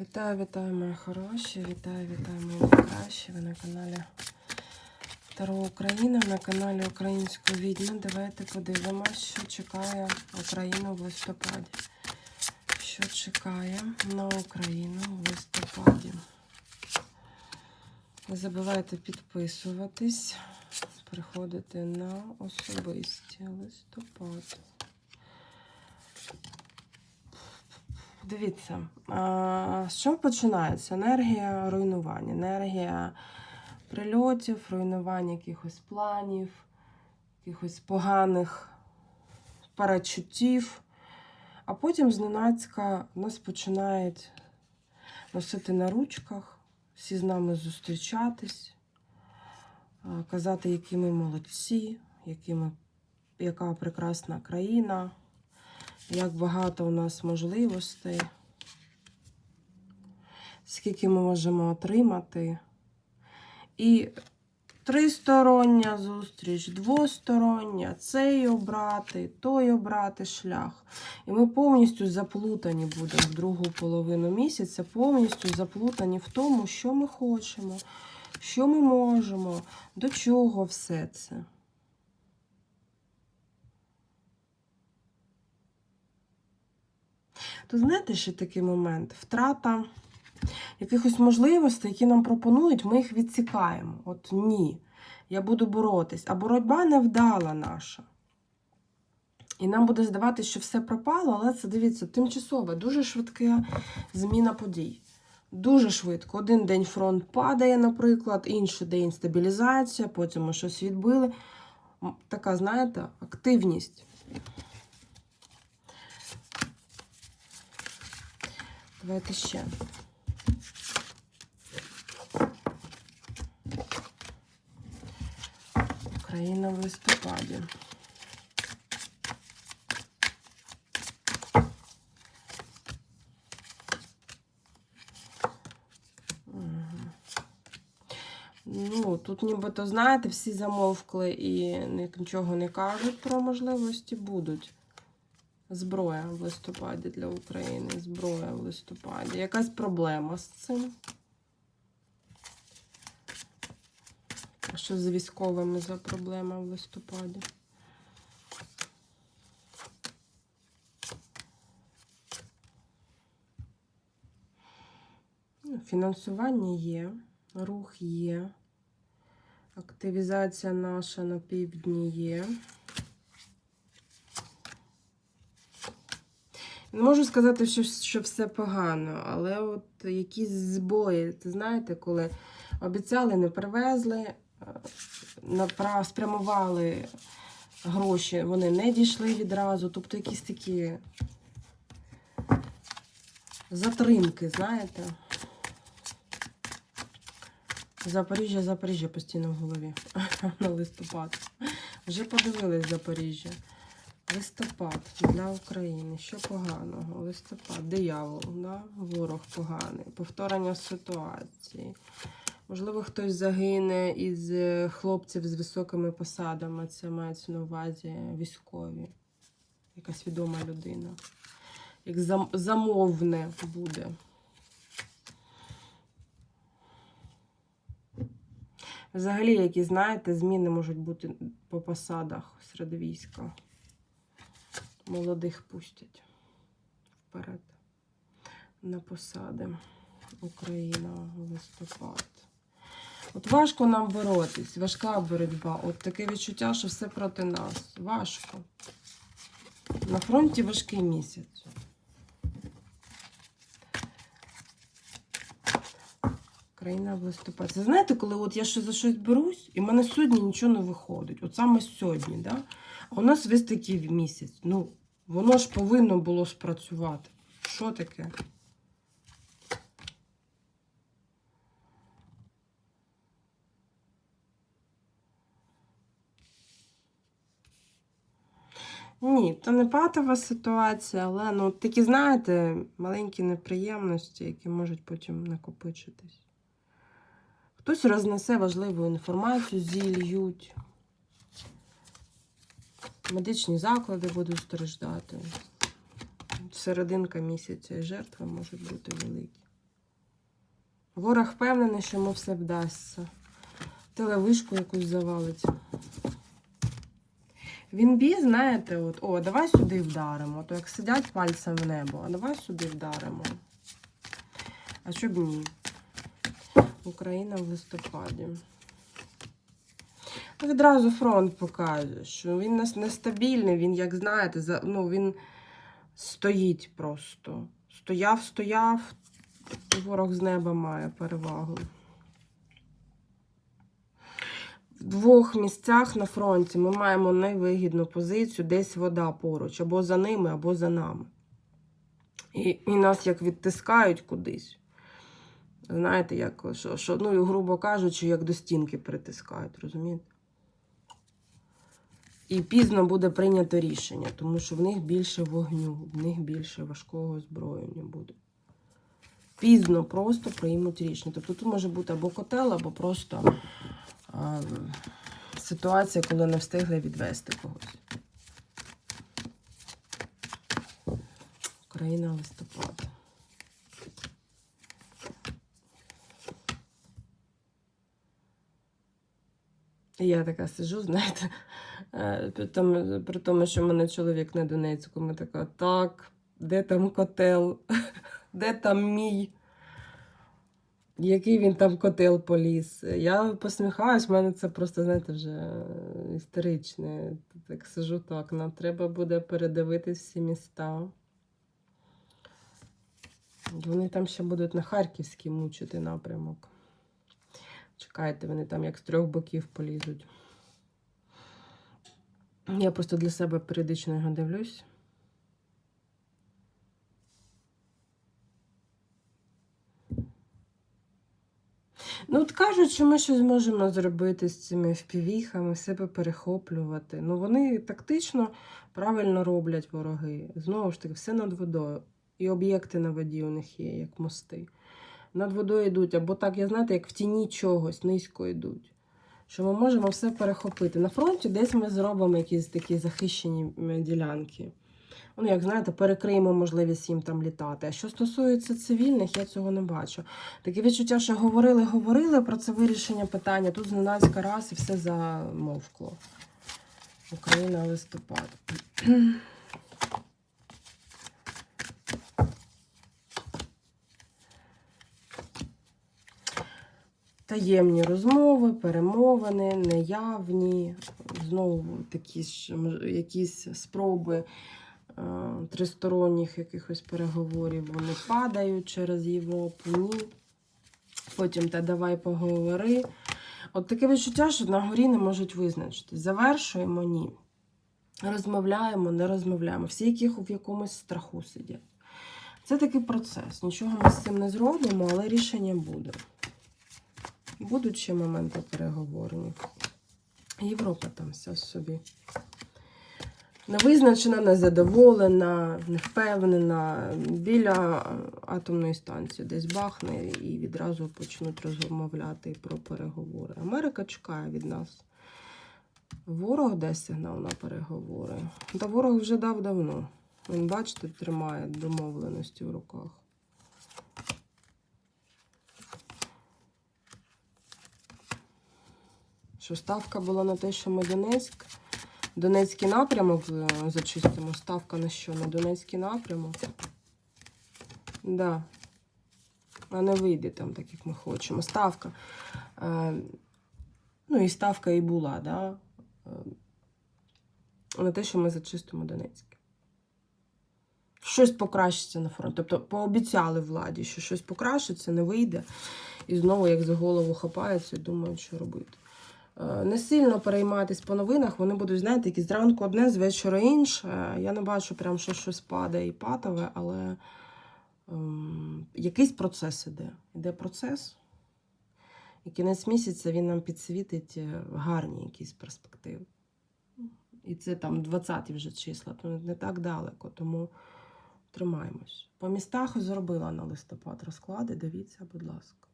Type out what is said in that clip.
Вітаю, вітаю, мої хороші, вітаю, вітаю, мої найкращі. Ви на каналі Таро Україна, на каналі Української відьми. Давайте подивимося, що чекає Україну в листопаді. Що чекає на Україну в листопаді. Не забувайте підписуватись, переходити на особисті листопад. Дивіться, з чого починається? Енергія руйнування, енергія прильотів, руйнування якихось планів, якихось поганих перечуттів. А потім зненацька нас починають носити на ручках, всі з нами зустрічатись, казати, які ми молодці, які ми, яка прекрасна країна як багато у нас можливостей, скільки ми можемо отримати. І тристороння зустріч, двостороння, цей обрати, той обрати шлях. І ми повністю заплутані будемо в другу половину місяця, повністю заплутані в тому, що ми хочемо, що ми можемо, до чого все це. То знаєте, ще такий момент? Втрата якихось можливостей, які нам пропонують, ми їх відсікаємо. От ні, я буду боротись. А боротьба невдала наша. І нам буде здаватися, що все пропало, але це дивіться, тимчасова, дуже швидка зміна подій. Дуже швидко. Один день фронт падає, наприклад, інший день стабілізація, потім ми щось відбили. Така, знаєте, активність. Давайте ще. Україна в листопаді. Ну, тут нібито, знаєте, всі замовкли і нічого не кажуть про можливості будуть. Зброя в листопаді для України. Зброя в листопаді. Якась проблема з цим. А що з військовими за проблема в листопаді? Фінансування є, рух є, активізація наша на півдні є. Не можу сказати, що, що все погано, але от якісь збої, ти знаєте, коли обіцяли, не привезли, е, спрямували гроші, вони не дійшли відразу. Тобто якісь такі затримки, знаєте. Запоріжжя, Запоріжжя постійно в голові на листопад. Вже подивились Запоріжжя. Листопад для України. Що поганого? Листопад, диявол, да? ворог поганий, повторення ситуації. Можливо, хтось загине із е, хлопців з високими посадами. Це мається на увазі військові. Якась відома людина. Як зам- замовне буде. Взагалі, які, знаєте, зміни можуть бути по посадах серед війська. Молодих пустять вперед на посади. Україна, листопад. От важко нам боротись, важка боротьба. От таке відчуття, що все проти нас. Важко. На фронті важкий місяць. Країна в знаєте, коли от я ще за щось берусь, і в мене сьогодні нічого не виходить. От саме сьогодні, да? А у нас весь такий місяць. Ну, воно ж повинно було спрацювати. Що таке? Ні, то не патова ситуація, але ну, такі, знаєте, маленькі неприємності, які можуть потім накопичитись. Хтось рознесе важливу інформацію, зільють. Медичні заклади будуть страждати. Серединка місяця і жертви можуть бути великі. Ворог впевнений, що йому все вдасться. Телевишку якусь завалить. Він бій, знаєте, от, о, давай сюди вдаримо. То як сидять пальцем в небо, а давай сюди вдаримо. А що б ні? Україна в листопаді. Відразу фронт покаже, що він нас нестабільний, він, як знаєте, ну, він стоїть просто. Стояв, стояв, ворог з неба має перевагу. В двох місцях на фронті ми маємо найвигідну позицію, десь вода поруч, або за ними, або за нами. І, і нас як відтискають кудись. Знаєте, як, що, що, ну, грубо кажучи, як до стінки притискають, розумієте? І пізно буде прийнято рішення, тому що в них більше вогню, в них більше важкого озброєння буде. Пізно просто приймуть рішення. Тобто тут може бути або котел, або просто а, ситуація, коли не встигли відвести когось. Україна листопад. І Я така сижу, знаєте, е, при тому, що в мене чоловік на Донецьку, ми така, так, де там котел? Де там мій? Який він там котел поліз? Я посміхаюсь, в мене це просто, знаєте, вже історичне. Так сижу так. Нам треба буде передивитись всі міста. Вони там ще будуть на Харківський мучити напрямок. Чекайте, вони там як з трьох боків полізуть. Я просто для себе періодично його дивлюсь. Ну, от кажуть, що ми щось можемо зробити з цими впівіхами, себе перехоплювати. Ну, вони тактично правильно роблять вороги. Знову ж таки, все над водою. І об'єкти на воді у них є, як мости. Над водою йдуть, або так, я знаєте, як в тіні чогось низько йдуть. Що ми можемо все перехопити. На фронті десь ми зробимо якісь такі захищені ділянки. Ну, як знаєте, перекриємо можливість їм там літати. А що стосується цивільних, я цього не бачу. Таке відчуття, що говорили, говорили про це вирішення питання. Тут зненацька раз і все замовкло. Україна листопад. Таємні розмови, перемовини, неявні, знову такі ж якісь спроби е, тристоронніх якихось переговорів вони падають через Європу. Ні. Потім та давай поговори. От таке відчуття, що на горі не можуть визначитись. Завершуємо ні. Розмовляємо, не розмовляємо. Всі яких в якомусь страху сидять. Це такий процес. Нічого ми з цим не зробимо, але рішення буде. Будуть ще моменти переговорів. Європа там вся собі. Невизначена, незадоволена, невпевнена. Біля атомної станції десь бахне і відразу почнуть розмовляти про переговори. Америка чекає від нас. Ворог дасть сигнал на переговори. Та ворог вже дав давно. Він, бачите, тримає домовленості в руках. Що ставка була на те, що ми Донецьк. Донецький напрямок е, зачистимо. Ставка на що? На Донецький напрямок. Да. А не вийде там, так як ми хочемо. Ставка. Е, ну і ставка і була, да? Е, на те, що ми зачистимо Донецьк. Щось покращиться на фронті. Тобто пообіцяли владі, що щось покращиться, не вийде. І знову, як за голову хапаються думають, що робити. Е, Не сильно перейматись по новинах, вони будуть, знаєте, які зранку одне, з вечора інше. Я не бачу, прям, що щось падає і патове, але ем, якийсь процес іде. Іде процес. І кінець місяця він нам підсвітить е, гарні якісь перспективи. І це там 20-ті вже числа, то не так далеко, тому тримаємось. По містах зробила на листопад розклади, дивіться, будь ласка.